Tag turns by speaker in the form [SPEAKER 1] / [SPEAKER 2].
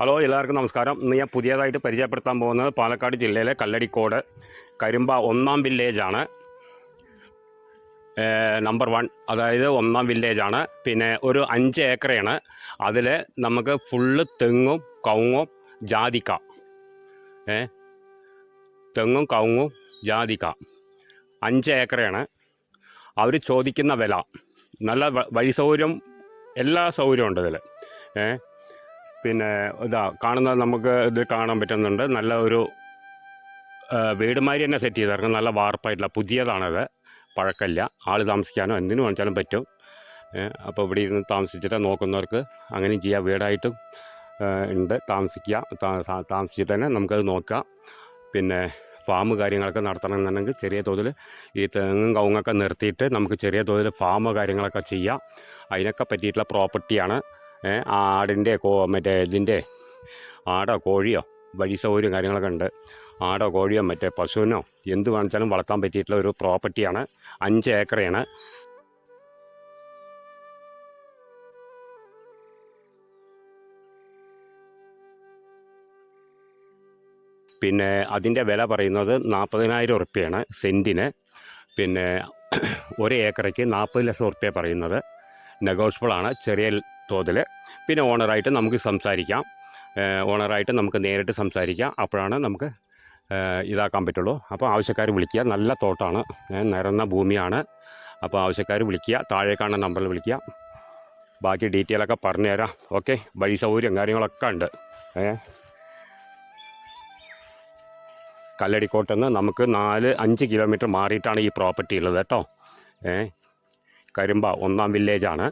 [SPEAKER 1] Hello എല്ലാവർക്കും നമസ്കാരം. ഇന്ന് ഞാൻ പുതിയതായിട്ട് പരിചയപ്പെടുത്താൻ പോകുന്നത് പാലക്കാട് ജില്ലയിലെ കല്ലടിക്കോട് കരിമ്പ ഒന്നാം വില്ലേജാണ്. നമ്പർ വൺ അതായത് ഒന്നാം വില്ലേജാണ്. പിന്നെ ഒരു അഞ്ച് ഏക്കറയാണ് അതിൽ നമുക്ക് ഫുള്ള് തെങ്ങും കവുങ്ങും ജാതിക്ക. ഏ തെങ്ങും കവുങ്ങും ജാതിക്ക. അഞ്ച് ഏക്കറയാണ് അവർ ചോദിക്കുന്ന വില. നല്ല വഴി സൗകര്യം എല്ലാ സൗകര്യവും ഉണ്ട് ഇതിൽ ഏ പിന്നെ ഇതാ കാണുന്നത് നമുക്ക് ഇത് കാണാൻ പറ്റുന്നുണ്ട്. നല്ല ഒരു വീടുമാതിരി തന്നെ സെറ്റ് ചെയ്തിറങ്ങും നല്ല വാർപ്പായിട്ടുള്ള പുതിയതാണത്. പഴക്കല്ല. ആൾ താമസിക്കാനോ എന്തിനു വാങ്ങിച്ചാലും പറ്റും. അപ്പോൾ ഇവിടെ ഇരുന്ന് താമസിച്ചിട്ട് നോക്കുന്നവർക്ക് അങ്ങനെ ചെയ്യാം. വീടായിട്ടും ഉണ്ട്. താമസിക്കുക താമസിച്ചിട്ട് തന്നെ നമുക്കത് നോക്കാം. പിന്നെ ഫാം കാര്യങ്ങളൊക്കെ നടത്തണമെന്നുണ്ടെങ്കിൽ ചെറിയ തോതിൽ ഈ തെങ്ങും കവുങ്ങൊക്കെ നിർത്തിയിട്ട് നമുക്ക് ചെറിയ തോതിൽ ഫാം കാര്യങ്ങളൊക്കെ ചെയ്യാം. അതിനൊക്കെ പറ്റിയിട്ടുള്ള പ്രോപ്പർട്ടിയാണ് ആടിന്റെ കോ മറ്റേ ഇതിന്റെ ആടോ കോഴിയോ വഴി സൗകര്യം കാര്യങ്ങളൊക്കെ ഉണ്ട്. ആടോ കോഴിയോ മറ്റേ പശുവിനോ എന്ത് വേണിച്ചാലും വളർത്താൻ പറ്റിയിട്ടുള്ള ഒരു പ്രോപ്പർട്ടിയാണ്. അഞ്ച് ഏക്കറയാണ് പിന്നെ അതിന്റെ വില പറയുന്നത് നാൽപ്പതിനായിരം ഉറുപ്പ്യാണ് സെന്റിന്. പിന്നെ ഒരു ഏക്കറയ്ക്ക് നാൽപ്പത് ലക്ഷം ഉറുപ്പ്യ പറയുന്നത്. നെഗോഷ്യബിൾ ആണ് ചെറിയ തോതിൽ. പിന്നെ ഓണറായിട്ട് നമുക്ക് സംസാരിക്കാം. ഓണറായിട്ട് നമുക്ക് നേരിട്ട് സംസാരിക്കാം. അപ്പോഴാണ് നമുക്ക് ഇതാക്കാൻ പറ്റുള്ളൂ. അപ്പോൾ ആവശ്യക്കാർ വിളിക്കുക. നല്ല തോട്ടാണ്. നിരന്ന ഭൂമിയാണ്. അപ്പോൾ ആവശ്യക്കാർ വിളിക്കുക. താഴെ കാണുന്ന നമ്പറിൽ വിളിക്കുക. ബാക്കി ഡീറ്റെയിലൊക്കെ പറഞ്ഞുതരാം ഓക്കെ. വഴി സൗകര്യം കാര്യങ്ങളൊക്കെ ഉണ്ട്. ഏ. കല്ലടിക്കോട്ടിൽ നിന്ന് നമുക്ക് നാല് അഞ്ച് കിലോമീറ്റർ മാറിയിട്ടാണ് ഈ പ്രോപ്പർട്ടി ഉള്ളത് കേട്ടോ. ഏ. കരിമ്പ ഒന്നാം വില്ലേജാണ്.